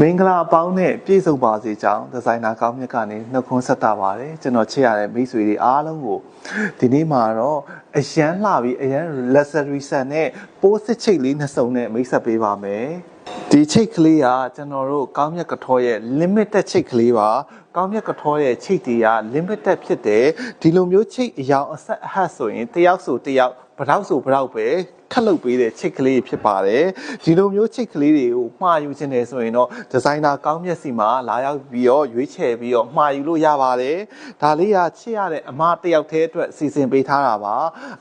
မင်္ဂလာအပေါင်းနဲ့ပြည့်စုံပါစေကြောင်းဒီဇိုင်နာကောင်းမြတ်ကနေနှုတ်ခွန်းဆက်တာပါတယ်ကျွန်တော်ချစ်ရတဲ့မိတ်ဆွေတွေအားလုံးကိုဒီနေ့မှာတော့အရန်လှပြီးအရန် luxury ဆန်နဲ့ပိုးစစ်ချိတ်လေးနှစ်စုံနဲ့မိတ်ဆက်ပေးပါမယ်ဒီချိတ်ကလေးကကျွန်တော်တို့ကောင်းမြတ်ကထောရဲ့ limited ချိတ်ကလေးပါကောင်းမြတ်ကထောရဲ့ချိတ်တွေက limited ဖြစ်တယ်ဒီလိုမျိုးချိတ်အယောင်အဆက်အဟတ်ဆိုရင်တယောက်ဆိုတယောက် ဘယ်တော့ဆိုဘယ်တော့ပဲခက်လုပ်ပေးတဲ့ချိတ်ကလေးဖြစ်ပါတယ်ဒီလိုမျိုးချိတ်ကလေးတွေကိုမှားယူခြင်းတယ်ဆိုရင်တော့ဒီဇိုင်နာကောင်းမြတ်စီမှာလာရောက်ပြီးတော့ရွေးချယ်ပြီးတော့မှားယူလို့ရပါတယ်ဒါလေးကချစ်ရတဲ့အမတစ်ယောက်တည်းအတွက်စီစဉ်ပေးထားတာပါ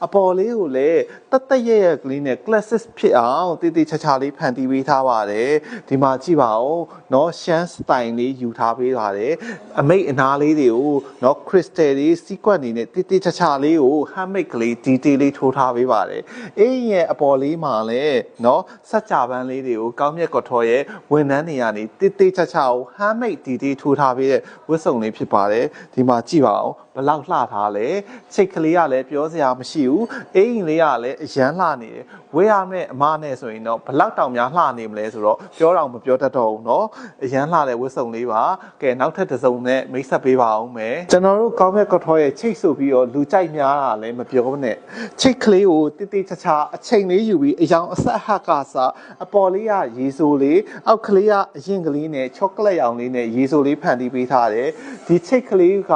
အပေါ်လေးကိုလည်းတတ်တရရကလေးနဲ့ classic ဖြစ်အောင်တည်တည်ချာချာလေးဖန်တီးပေးထားပါတယ်ဒီမှာကြည့်ပါဦးเนาะရှမ်းစတိုင်လေးယူထားပေးပါတယ်အမိတ်အနာလေးတွေကိုเนาะ crystal လေး sequence နေနဲ့တည်တည်ချာချာလေးကို handmade ကလေး detail လေးထိုးထား ပေးပါတယ်အေးရဲ့အပေါ်လေးမှာလည်းเนาะစัจ java ပန်းလေးတွေကိုကောင်းမြတ်ကထော်ရဲ့ဝန်ထမ်းတွေကနေတည်တည်ချာချာကို handmade detail ထိုးထားပေးတဲ့ဝတ်စုံလေးဖြစ်ပါတယ်ဒီမှာကြည့်ပါဦးဘလောက်လှထားလဲချိတ်ကလေးကလည်းပြောစရာမရှိဘူးအင်းလေးကလည်းအရန်လှနေတယ်ဝေးရမယ့်အမနဲ့ဆိုရင်တော့ဘလောက်တောင်များလှနေမလဲဆိုတော့ပြောတော့မပြောတတ်တော့ဘူးเนาะအရန်လှတဲ့ဝတ်စုံလေးပါကဲနောက်ထပ်တစ်စုံနဲ့မိတ်ဆက်ပေးပါအောင်မယ်ကျွန်တော်တို့ကောင်းမြတ်ကထော်ရဲ့ချိတ်ဆိုပြီးတော့လူကြိုက်များတာလည်းမပြောနဲ့ချိတ်ကလေး ေးကိုတိတိချာချာအချိန်လေးယူပြီးအယောင်အဆက်အဟတ်ကစားအပေါ်လေးကရေဆိုးလေးအောက်ကလေးကအရင်ကလေးနဲ့ချောကလက်ရောင်လေးနဲ့ရေဆိုးလေးဖန်တီးပေးထားတယ်ဒီချိတ်ကလေးက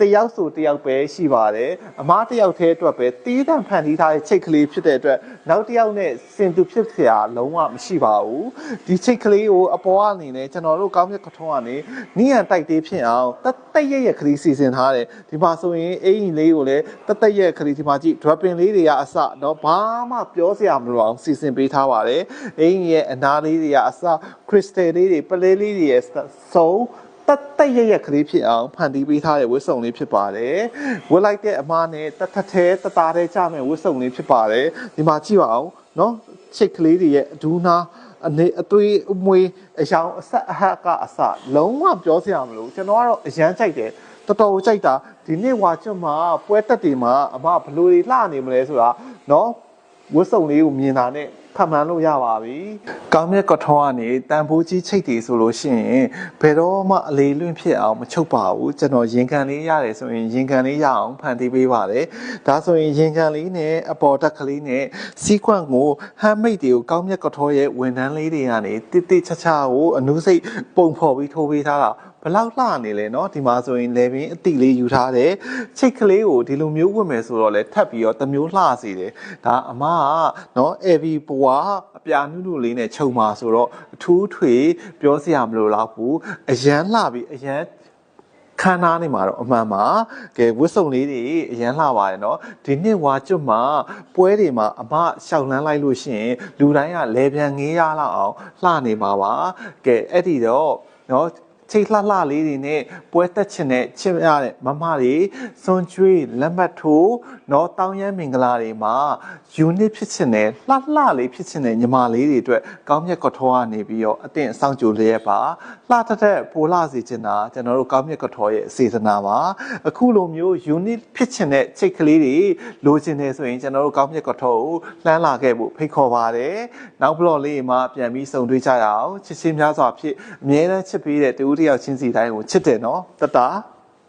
တယောက်ဆိုတယောက်ပဲရှိပါတယ်အမားတယောက်တည်းအတွက်ပဲတီးတန့်ဖန်တီးထားတဲ့ချိတ်ကလေးဖြစ်တဲ့အတွက်နောက်တစ်ယောက်နဲ့စင်တူဖြစ်เสียလုံးဝမရှိပါဘူးဒီချိတ်ကလေးကိုအပေါ်ကနေနဲ့ကျွန်တော်တို့ကောင်းမြတ်ကထုံးကနေနီးရန်တိုက်သေးဖြစ်အောင်တသက်ရရခရီးစီစဉ်ထားတယ်ဒီမှာဆိုရင်အင်ကြီးလေးကိုလည်းတသက်ရခရီးဒီမှာကြည့် dropping လေးတွေကအစတော့ဘာမှပြောစရာမလိုအောင်စီစဉ်ပေးထားပါတယ်အင်ကြီးရဲ့အနာလေးတွေကအစ crystal လေးတွေပလဲလေးတွေရဲ့စုံ တက်တက်ရရက်ကလေးဖြစ်အောင်ဖန်တီးပေးထားတဲ့ဝတ်စုံလေးဖြစ်ပါတယ်ဝတ်လိုက်တဲ့အမားနဲ့တထထဲတသားထဲကြမဲ့ဝတ်စုံလေးဖြစ်ပါတယ်ဒီမှာကြည့်ပါအောင်နော်ချိတ်ကလေးတွေရဲ့အဒူးနာအနေအသွေးအမွေအရောင်အဆက်အဟက်ကအစလုံးဝပြောစရာမလိုကျွန်တော်ကတော့အရန်ကြိုက်တယ်တော်တော်ကြိုက်တာဒီနေ့ဝါချွတ်မှာပွဲတက်တွေမှာအမဘလို့တွေလှနေမလဲဆိုတာနော် ဝတ်စုံလေးကိုမြင်တာနဲ့ဖမှန်လို့ရပါပြီ။ကောင်းမြတ်ကထောကနေတန်ဖိုးကြီးချိတ်တီဆိုလို့ရှိရင်ဘယ်တော့မှအလေးလွင့်ဖြစ်အောင်မချုပ်ပါဘူး။ကျွန်တော်ရင်ခံလေးရတယ်ဆိုရင်ရင်ခံလေးရအောင်ဖန်တီးပေးပါတယ်။ဒါဆိုရင်ရင်ခံလေးနဲ့အပေါ်တက်ကလေးနဲ့စီကွန့်ကိုဟမ်းမိတ်တွေကိုကောင်းမြတ်ကထောရဲ့ဝန်ထမ်းလေးတွေကနေတိတိချာချာကိုအနုစိတ်ပုံဖော်ပြီးထိုးပေးထားတာ ဘလောက်လှနေလဲเนาะဒီမှာဆိုရင်လေပင်အတိလေးယူထားတယ်ချိတ်ကလေးကိုဒီလိုမျိုးဝတ်မယ်ဆိုတော့လေထပ်ပြီးတော့တစ်မျိုးလှစေတယ်ဒါအမကเนาะ AV ပွားအပြာနုနုလေးနဲ့ခြုံပါဆိုတော့အထူးထွေပြောစရာမလိုတော့ဘူးအရန်လှပြီးအရန်ခန်းနားနေမှာတော့အမှန်ပါကဲဝတ်စုံလေးတွေအရန်လှပါတယ်เนาะဒီနှစ်ဝါကျွတ်မှာပွဲတွေမှာအမရှောက်လန်းလိုက်လို့ရှိရင်လူတိုင်းကလေပြန်ငေးရလောက်အောင်လှနေမှာပါကဲအဲ့ဒီတော့เนาะ ချိတ်လှလှလေးတွေနဲ့ပွဲတက်ချင်တဲ့ချစ်ရတဲ့မမတွေစွန်ကျွေးလက်မှတ်ထိုးနော်တောင်းရမ်းမင်္ဂလာတွေမှာ unit ဖြစ်ချင်တဲ့လှလှလေးဖြစ်ချင်တဲ့ညီမလေးတွေအတွက်ကောင်းမြတ်ကထောကနေပြီးတော့အတင်အဆောင်ကြိုလျက်ပါလှတတဲ့ပိုလှစီချင်တာကျွန်တော်တို့ကောင်းမြတ်ကထောရဲ့စေတနာပါ အခုလိုမျိုး unit ဖြစ်ချင်တဲ့ချိတ်ကလေးတွေလိုချင်တယ်ဆိုရင်ကျွန်တော်တို့ကောင်းမြတ်ကထောကိုလှမ်းလာခဲ့ဖို့ဖိတ်ခေါ်ပါတယ်နောက်ဘလော့လေးမှာပြန်ပြီးစုံတွေ့ကြရအောင်ချစ်ချင်းများစွာဖြစ်အမြဲတမ်းချစ်ပေးတဲ့တူတယောက်ချင်းစီတိုင်းကိုချစ်တယ်နော်တတ